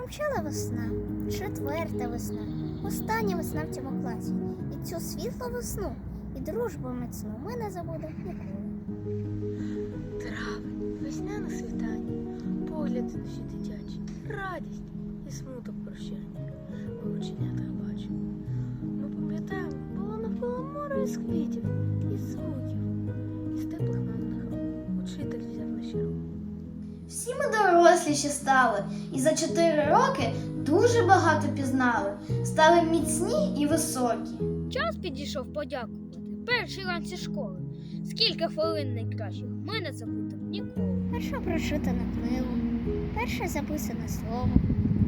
Промчала весна, четверта весна, остання весна в цьому класі. І цю світлу весну, і дружбу міцну ми не забудемо ніколи. Травень, весняне світання, погляд душі дитячі, радість і смуток прощання. В оченятах бачу. Ми пам'ятаємо, було навколо море із квітів, із звуків, із теплих мамних рук. Учитель взяв наші руки. Всі ми доросліші стали, і за чотири роки дуже багато пізнали, стали міцні і високі. Час підійшов подякувати. Перший ранці школи. Скільки хвилин найкращих ми не забудемо ніколи. Перша прочитана книгу, перше записане слово,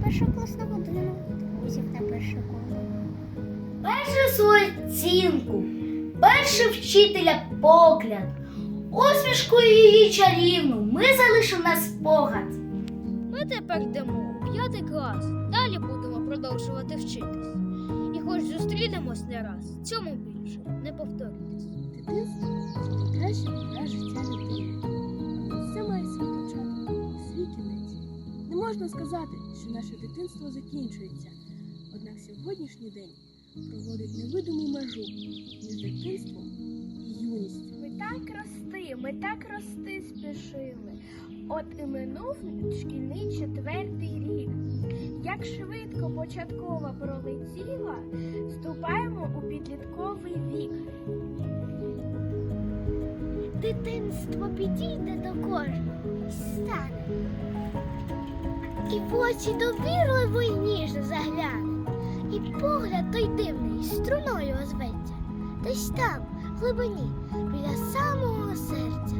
першу класну годину, друзів на перше коло. Першу свою оцінку, перший вчителя погляд, усмішку її чарівну ми залишимо на спогад. Ми тепер йдемо у п'ятий клас. Далі будемо продовжувати вчитись. І хоч зустрінемось не раз, цьому більше не повторюйтесь. Дитинство це найкраща пора життя дитини. Все має свій початок, свій кінець. Не можна сказати, що наше дитинство закінчується. Однак сьогоднішній день проводить невидиму межу між дитинством і юністю. Ми так рости, ми так рости спішили. От і минув шкільний четвертий рік. Як швидко початкова пролетіла, вступаємо у підлітковий вік. Дитинство підійде до кожного і стане. І в очі довірливо й ніжно загляне, і погляд той дивний струною озветься, десь там, в глибині, біля самого серця.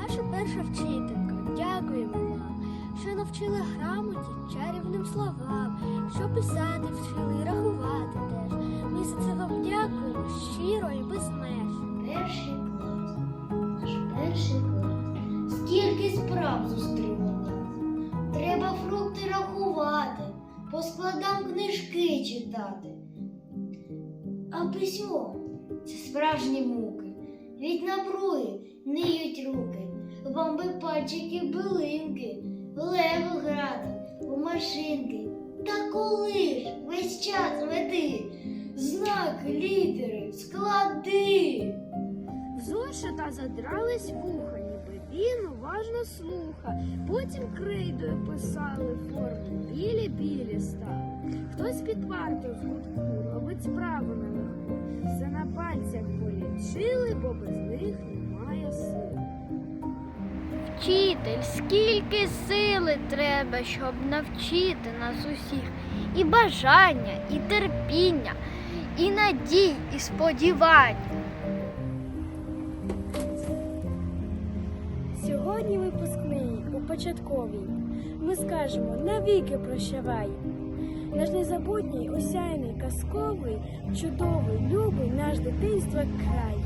Наша перша вчителька, дякуємо вам, що навчили грамоті, чарівним словам, що писати вчили рахувати теж. Ми за це вам дякуємо щиро і без меж. Перший клас, наш перший клас. Скільки справ зустріло. Треба фрукти рахувати, по складам книжки читати. А письмо це справжні муки. Від напруги ниють руки, вам би пальчики билинки, лего грати, у машинки. Та коли ж весь час веди, знаки, літери, склади. В зошита задрались вуха, ніби він уважно слуха. Потім крейдою писали форми, білі-білі стали. Хтось під парту з гудку робить справу наверху. Все на пальцях полічили, бо без Вчитель, скільки сили треба, щоб навчити нас усіх, і бажання, і терпіння, і надій, і сподівань. Сьогодні випускний у початковій. Ми скажемо навіки прощавай. Наш незабутній, осяйний, казковий, чудовий, любий наш дитинства край.